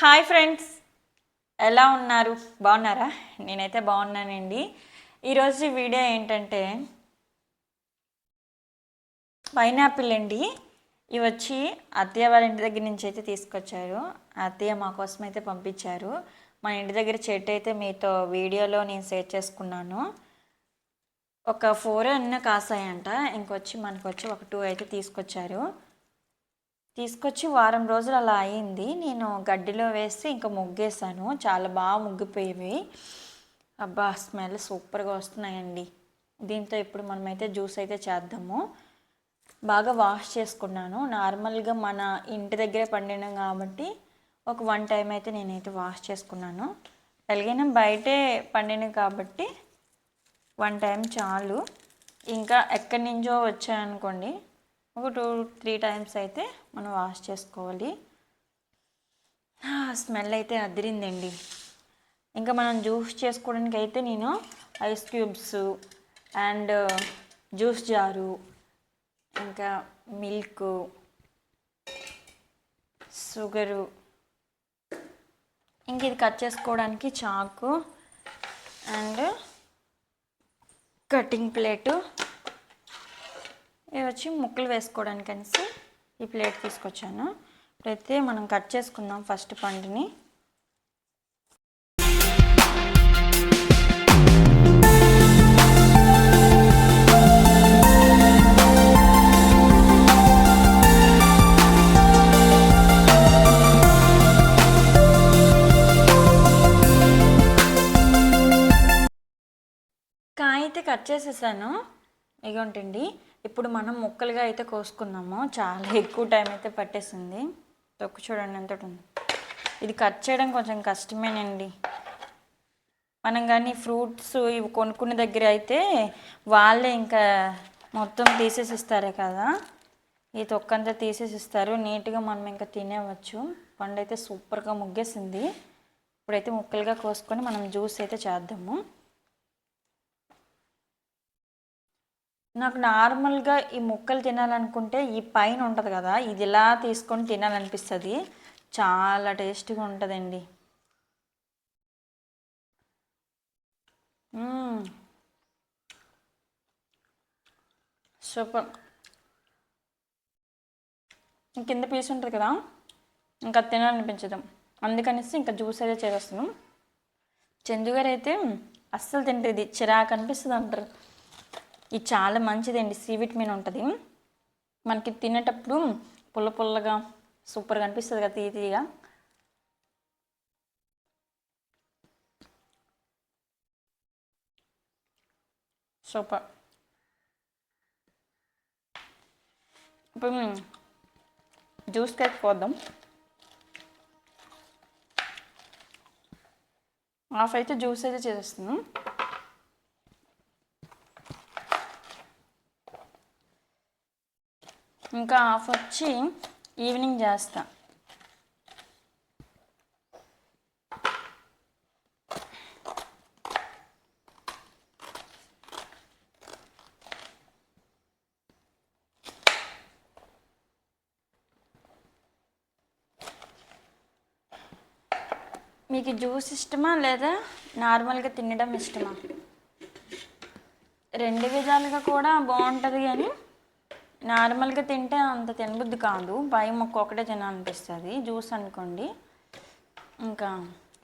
Hi friends. ఎలా ఉన్నారు? బాగున్నారా? నేనైతే బాగున్నానండి. ఈరోజు వీడియో ఏంటంటే పైనాపిల్ అండి. ఇవి వచ్చి అత్తయ్య వాళ్ళ ఇంటి దగ్గర నుంచి అయితే తీసుకొచ్చారు. అత్తయ్య మా కోసం అయితే పంపించారు. మా ఇంటి దగ్గర చెట్టు అయితే మీతో వీడియోలో నేను షేర్ చేసుకున్నాను. ఒక ఫోర్ అన్న కాసాయంట. ఇంకొచ్చి మనకు వచ్చి ఒక టూ అయితే తీసుకొచ్చారు. తీసుకొచ్చి వారం రోజులు అలా అయింది. నేను గడ్డిలో వేసి ఇంకా ముగ్గేసాను చాలా బాగా ముగ్గిపోయేవి అబ్బా స్మెల్ సూపర్గా వస్తున్నాయండి. దీంతో ఇప్పుడు మనమైతే జ్యూస్ అయితే చేద్దాము. బాగా వాష్ చేసుకున్నాను. నార్మల్గా మన ఇంటి దగ్గరే పండినాం కాబట్టి ఒక వన్ టైం అయితే నేనైతే వాష్ చేసుకున్నాను. ఎలాగైనా బయటే పండినవి కాబట్టి వన్ టైం చాలు. ఇంకా ఎక్కడి నుంచో వచ్చాయనుకోండి ఒక టూ త్రీ టైమ్స్ అయితే మనం వాష్ చేసుకోవాలి. స్మెల్ అయితే అదిరిందండి. ఇంకా మనం జ్యూస్ చేసుకోవడానికి అయితే నేను ice cubes and juice jar ఇంకా మిల్క్ షుగరు. ఇంక ఇది కట్ చేసుకోవడానికి చాకు అండ్ కటింగ్ ప్లేటు ఇవి వచ్చి ముక్కలు వేసుకోవడానికి అనేసి ఈ ప్లేట్ తీసుకొచ్చాను. ఇప్పుడైతే మనం కట్ చేసుకుందాం ఫస్ట్ పండుని. కాయ అయితే కట్ చేసేసాను. ఇగోంటండి ఇప్పుడు మనం ముక్కలుగా అయితే కోసుకున్నాము చాలా ఎక్కువ టైం అయితే పట్టేసింది. తొక్కు చూడండి ఎంత ఉంది. ఇది కట్ చేయడం కొంచెం కష్టమేనండి. మనం కానీ ఫ్రూట్స్ ఇవి కొనుక్కునే దగ్గర అయితే వాళ్ళే ఇంకా మొత్తం తీసేసి ఇస్తారే కదా. ఈ తొక్కంతా తీసేసి ఇస్తారు నీట్గా మనం ఇంకా తినేవచ్చు. పండు అయితే సూపర్గా ముగ్గేసింది. ఇప్పుడైతే ముక్కలుగా కోసుకొని మనం జ్యూస్ అయితే చేద్దాము. నాకు నార్మల్గా ఈ ముక్కలు తినాలనుకుంటే ఈ పైన ఉంటుంది కదా ఇది ఇలా తీసుకొని తినాలనిపిస్తుంది. చాలా టేస్టీగా ఉంటుందండి. మ్మ్. సూపర్. కింద పీస్ ఉంటుంది కదా ఇంకా అది తినాలనిపించదు. అందుకనేసి ఇంకా జ్యూస్ అయితే చేస్తున్నాం చందుగారు అయితే అస్సలు తింటుంది చిరాకు అనిపిస్తుంది అంటారు ఇది చాలా మంచిదండి. సి విటమిన్ ఉంటుంది. మనకి తినేటప్పుడు పుల్ల పుల్లగా సూపర్గా అనిపిస్తుంది కదా తీయ తీయగా. సూపర్. ఇప్పుడు జ్యూస్ కేక్ పోద్దాం హాఫ్ అయితే జ్యూస్ అయితే చేసేస్తున్నాం. ఇంకా హాఫ్ వచ్చి ఈవినింగ్ చేస్తా. మీకు జ్యూస్ ఇష్టమా లేదా నార్మల్గా తినడం ఇష్టమా? రెండు విధాలుగా కూడా బాగుంటుంది కానీ నార్మల్గా తింటే అంత తినబుద్ధి కాదు. భయం ఒక్కొక్కటే తినాలనిపిస్తుంది. జ్యూస్ అనుకోండి. ఇంకా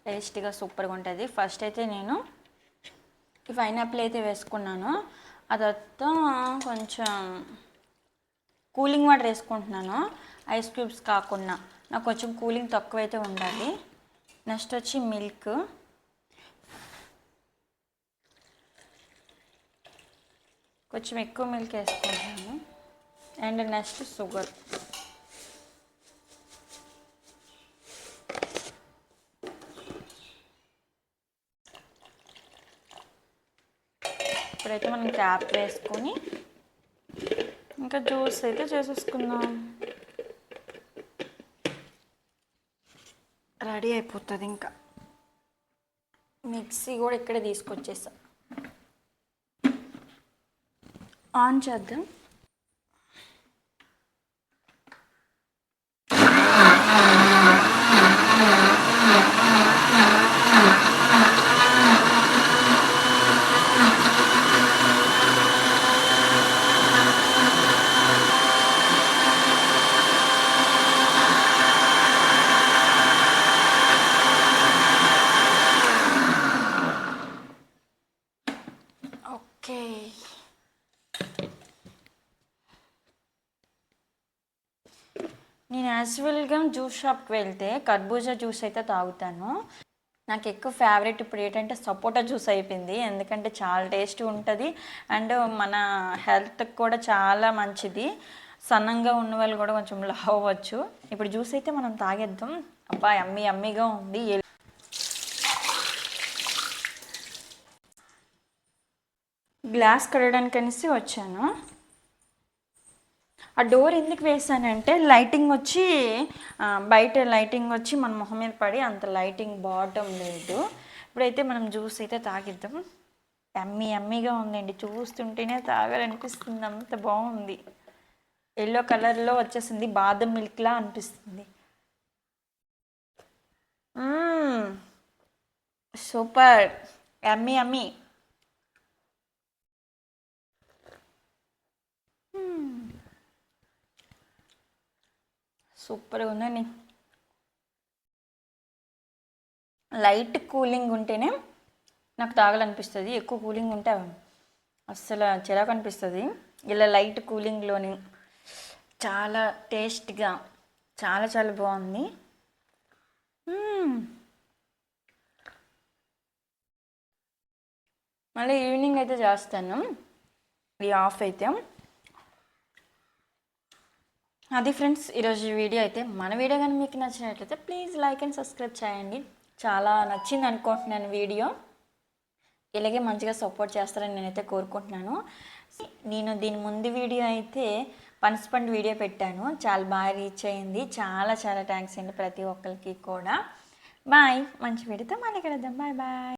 టేస్టీగా సూపర్గా ఉంటుంది. ఫస్ట్ అయితే నేను ఈ పైనాపిల్ అయితే వేసుకున్నాను. అదంతా కొంచెం కూలింగ్ వాటర్ వేసుకుంటున్నాను. ఐస్ క్యూబ్స్ కాకుండా. నాకు కొంచెం కూలింగ్ తక్కువ అయితే ఉండాలి. నెక్స్ట్ వచ్చి మిల్క్. కొంచెం ఎక్కువ మిల్క్ వేసుకుంటాను అండ్ నెక్స్ట్ షుగర్. ఇప్పుడైతే మనం క్యాప్ వేసుకొని ఇంకా జ్యూస్ అయితే చేసేసుకుందాం. రెడీ అయిపోతుంది ఇంకా. మిక్సీ కూడా ఇక్కడే తీసుకొచ్చేసా. ఆన్ చేద్దాం. Yeah. యాజువల్గా జ్యూస్ షాప్కి వెళ్తే కర్బూజా జ్యూస్ అయితే తాగుతాను. నాకు ఎక్కువ ఫేవరెట్ ఇప్పుడు ఏంటంటే సపోటా జ్యూస్ అయిపోయింది. ఎందుకంటే చాలా టేస్ట్ ఉంటుంది. అండ్ మన హెల్త్కి కూడా చాలా మంచిది. సన్నంగా ఉన్న వాళ్ళు కూడా కొంచెం లావ్ అవ్వచ్చు. ఇప్పుడు జ్యూస్ అయితే మనం తాగేద్దాం. అబ్బా అమ్మి అమ్మిగా ఉంది. గ్లాస్ కడగడానికి అనేసి వచ్చాను. ఆ డోర్ ఎందుకు వేసానంటే లైటింగ్ వచ్చి బయట లైటింగ్ వచ్చి మన మొహం మీద పడి అంత లైటింగ్ బాటం లేదు. ఇప్పుడైతే మనం జ్యూస్ అయితే తాగిద్దాం. ఎమ్మీ ఎమ్మీగా ఉందండి. చూస్తుంటేనే తాగాలనిపిస్తుంది. అంత బాగుంది. ఎల్లో కలర్లో వచ్చేసింది బాదం మిల్క్లా అనిపిస్తుంది. సూపర్. ఎమ్మీ ఎమ్మీ సూపర్గా ఉందండి. లైట్ కూలింగ్ ఉంటేనే నాకు తాగాలనిపిస్తుంది. ఎక్కువ కూలింగ్ ఉంటే అస్సలు చిరాకు అనిపిస్తుంది. ఇలా లైట్ కూలింగ్లోని చాలా టేస్ట్గా చాలా చాలా బాగుంది. మళ్ళీ ఈవినింగ్ అయితే చేస్తాను. ఇది ఆఫ్ అయితే. అది ఫ్రెండ్స్ ఈరోజు వీడియో అయితే మన వీడియో కానీ మీకు నచ్చినట్లయితే ప్లీజ్ లైక్ అండ్ సబ్స్క్రైబ్ చేయండి. చాలా నచ్చింది అనుకుంటున్నాను వీడియో. ఇలాగే మంచిగా సపోర్ట్ చేస్తారని నేనైతే కోరుకుంటున్నాను. నేను దీని ముందు వీడియో అయితే పనసపండు వీడియో పెట్టాను. చాలా బాగా రీచ్ అయింది. చాలా చాలా థ్యాంక్స్ అండి ప్రతి ఒక్కరికి కూడా. బాయ్ మంచి వీడియోతో మళ్ళీ కలుద్దాం. Bye bye